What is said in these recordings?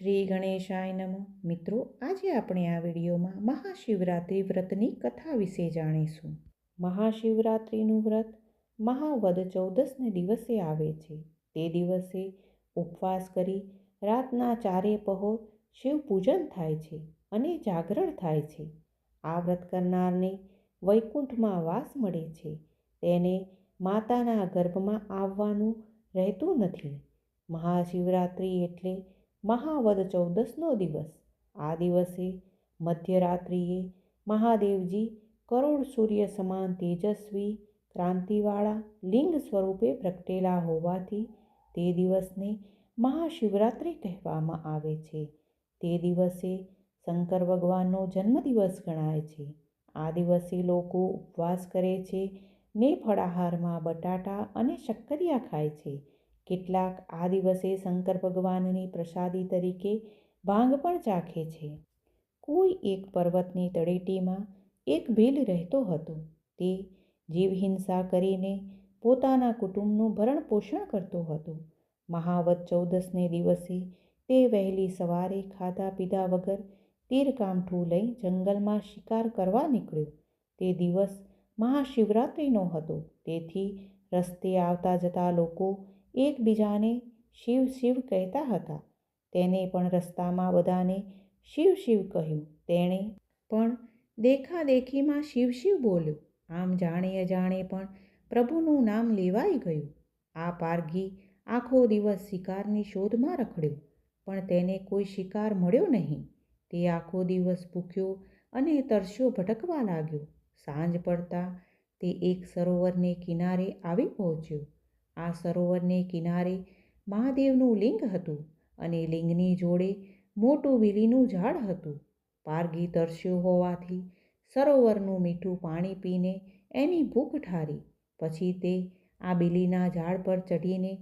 શ્રી ગણેશાય નમઃ. મિત્રો, આજે આપણે આ વિડીયોમાં મહાશિવરાત્રિ વ્રતની કથા વિશે જાણીશું. મહાશિવરાત્રિનું વ્રત મહાવદ ચૌદસને દિવસે આવે છે. તે દિવસે ઉપવાસ કરી રાતના ચારે પહોર શિવ પૂજન થાય છે અને જાગરણ થાય છે. આ વ્રત કરનારને વૈકુંઠમાં વાસ મળે છે. તેને માતાના ગર્ભમાં આવવાનું રહેતું નથી. મહાશિવરાત્રિ એટલે મહાવદ ચૌદસનો દિવસ. આ દિવસે મધ્યરાત્રિએ મહાદેવજી કરોડ સૂર્ય સમાન તેજસ્વી, ક્રાંતિવાળા, લિંગ સ્વરૂપે પ્રગટેલા હોવાથી તે દિવસને મહાશિવરાત્રિ કહેવામાં આવે છે. તે દિવસે શંકર ભગવાનનો જન્મદિવસ ગણાય છે. આ દિવસે લોકો ઉપવાસ કરે છે ને ફળાહારમાં બટાટા અને શક્કરિયા ખાય છે. કેટલાક આ દિવસે શંકર ભગવાનની પ્રસાદી તરીકે ભાંગ પણ ચાખે છે. કોઈ એક પર્વતની તળેટીમાં એક ભીલ રહેતો હતો. તે જીવહિંસા કરીને પોતાના કુટુંબનું ભરણ પોષણ કરતો હતો. મહાવત ચૌદસને દિવસે તે વહેલી સવારે ખાધા પીધા વગર તીરકામઠું લઈ જંગલમાં શિકાર કરવા નીકળ્યો. તે દિવસ મહાશિવરાત્રિનો હતો. તેથી રસ્તે આવતા જતા લોકો એકબીજાને શિવ શિવ કહેતા હતા. તેને પણ રસ્તામાં બધાને શિવ શિવ કહ્યું. તેણે પણ દેખાદેખીમાં શિવ શિવ બોલ્યો. આમ જાણે અજાણે પણ પ્રભુનું નામ લેવાઈ ગયું. આ પારઘી આખો દિવસ શિકારની શોધમાં રખડ્યો, પણ તેને કોઈ શિકાર મળ્યો નહીં. તે આખો દિવસ ભૂખ્યો અને તરસ્યો ભટકવા લાગ્યો. સાંજ પડતા તે એક સરોવરને કિનારે આવી પહોંચ્યો. આ સરોવરને કિનારે મહાદેવનું લિંગ હતું અને લિંગની જોડે મોટું બીલીનું ઝાડ હતું. પારગી તરસ્યો હોવાથી સરોવરનું મીઠું પાણી પીને એની ભૂખ ઠારી. પછી તે આ બીલીના ઝાડ પર ચઢીને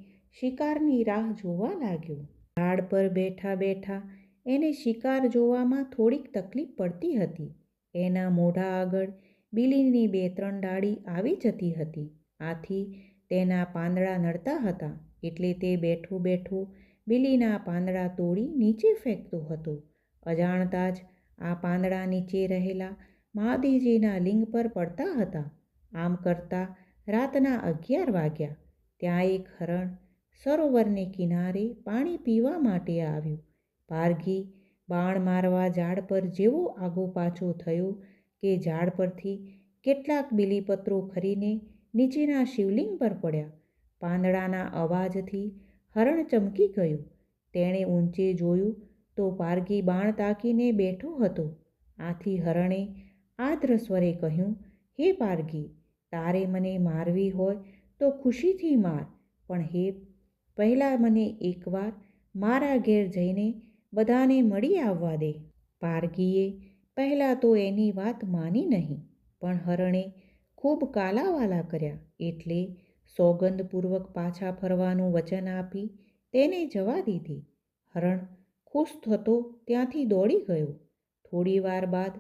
શિકારની રાહ જોવા લાગ્યો. ઝાડ પર બેઠા બેઠા એને શિકાર જોવામાં થોડીક તકલીફ પડતી હતી. એના મોઢા આગળ બીલીની બે ત્રણ ડાળી આવી જતી હતી. આથી તેના પાંદડા નડતા હતા એટલે તે બેઠું બેઠું બીલીના પાંદડા તોડી નીચે ફેંકતો હતો. અજાણતા જ આ પાંદડા નીચે રહેલા મહાદેવજીના લિંગ પર પડતા હતા. આમ કરતાં રાતના અગિયાર વાગ્યા. ત્યાં એક હરણ સરોવરને કિનારે પાણી પીવા માટે આવ્યું. પારઘી બાણ મારવા ઝાડ પર જેવો આગો પાછો થયો કે ઝાડ પરથી કેટલાક બીલીપત્રો ખરીને નીચેના શિવલિંગ પર પડ્યા. પાંદડાના અવાજથી હરણ ચમકી ગયું. તેણે ઊંચે જોયું તો પારગી બાણ તાકીને બેઠો હતો. આથી હરણે આદ્ર સ્વરે કહ્યું, હે પારગી તારે મને મારવી હોય તો ખુશીથી માર, પણ હે, પહેલાં મને એકવાર મારા ઘેર જઈને બધાને મળી આવવા દે. પારગીએ પહેલાં તો એની વાત માની નહીં, પણ હરણે ખૂબ કાલાવાલા કર્યા એટલે સોગંદપૂર્વક પાછા ફરવાનું વચન આપી તેને જવા દીધી. હરણ ખુશ થતો ત્યાંથી દોડી ગયો. થોડી વાર બાદ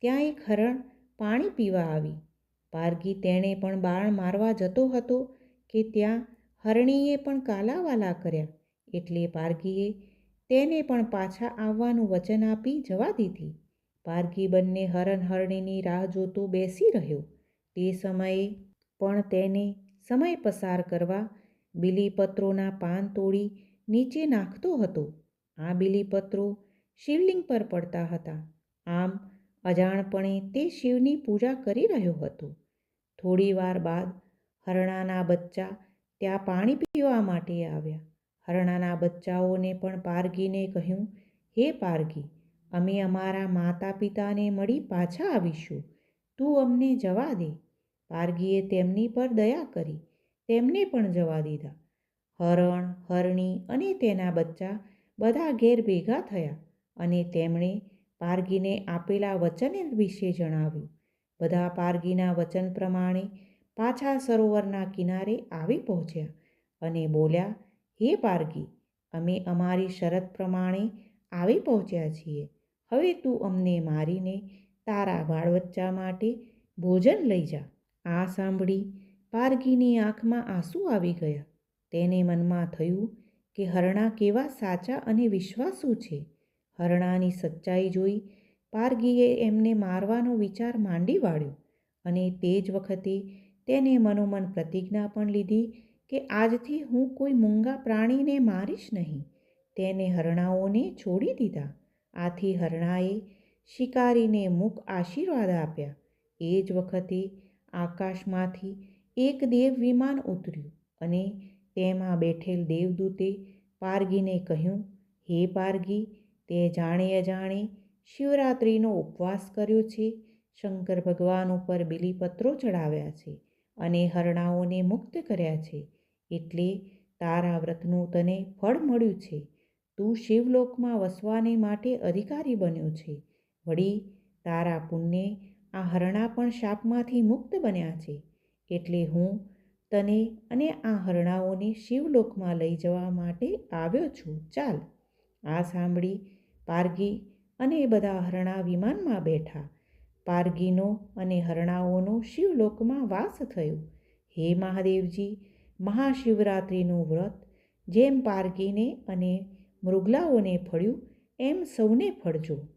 ત્યાં એક હરણ પાણી પીવા આવી. પારગી તેણે પણ બાણ મારવા જતો હતો કે ત્યાં હરણીએ પણ કાલાવાલા કર્યા એટલે પારગીએ તેને પણ પાછા આવવાનું વચન આપી જવા દીધી. પારગી બંને હરણ હરણીની રાહ જોતો બેસી રહ્યો. તે સમયે પણ તેને સમય પસાર કરવા બીલીપત્રોના પાન તોડી નીચે નાખતો હતો. આ બીલીપત્રો શિવલિંગ પર પડતા હતા. આમ, અજાણપણે તે શિવની પૂજા કરી રહ્યો હતો. થોડી વાર બાદ હરણાના બચ્ચા ત્યાં પાણી પીવા માટે આવ્યા. હરણાના બચ્ચાઓને પણ પારગીને કહ્યું, હે પારગી, અમે અમારા માતા પિતાને મળી પાછા આવીશું. તું અમને જવા દે. પારગીએ તેમની પર દયા કરી, તેમને પણ જવા દીધા. હરણ, હરણી અને તેના બચ્ચા બધા ઘેર ભેગા થયા અને તેમણે પારગીને આપેલા વચન વિશે જણાવ્યું. બધા પારગીના વચન પ્રમાણે પાછા સરોવરના કિનારે આવી પહોંચ્યા અને બોલ્યા, હે પારગી, અમે અમારી શરત પ્રમાણે આવી પહોંચ્યા છીએ. હવે તું અમને મારીને તારા બાળવચ્ચા માટે ભોજન લઈ જા. આ સાંભળી પારગીની આંખમાં આંસુ આવી ગયા. તેને મનમાં થયું કે હરણા કેવા સાચા અને વિશ્વાસુ છે. હરણાની સચ્ચાઈ જોઈ પારગીએ એમને મારવાનો વિચાર માંડી વાળ્યો અને તે જ વખતે તેને મનોમન પ્રતિજ્ઞા પણ લીધી કે આજથી હું કોઈ મૂંગા પ્રાણીને મારીશ નહીં. તેને હરણાઓને છોડી દીધા. આથી હરણાએ શિકારીને મુખ આશીર્વાદ આપ્યા. એ જ વખતે આકાશમાંથી એક દેવ વિમાન ઉતર્યું અને તેમાં બેઠેલ દેવદૂતે પારગીને કહ્યું, હે પારગી, તે જાણે અજાણે શિવરાત્રિનો ઉપવાસ કર્યો છે. શંકર ભગવાન ઉપર બિલીપત્રો ચડાવ્યા છે અને હરણાઓને મુક્ત કર્યા છે. એટલે તારા વ્રતનું તને ફળ મળ્યું છે. તું શિવલોકમાં વસવાને માટે અધિકારી બન્યો છે. વળી તારા પુણ્યે આ હરણા પણ શાપમાંથી મુક્ત બન્યા છે. એટલે હું તને અને આ હરણાઓને શિવલોકમાં લઈ જવા માટે આવ્યો છું. ચાલ. આ સાંભળી પારગી અને બધા હરણા વિમાનમાં બેઠા. પારગીનો અને હરણાઓનો શિવલોકમાં વાસ થયો. હે મહાદેવજી, મહાશિવરાત્રિનું વ્રત જેમ પારગીને અને મૃગલાઓને ફળ્યું, એમ સૌને ફળજો.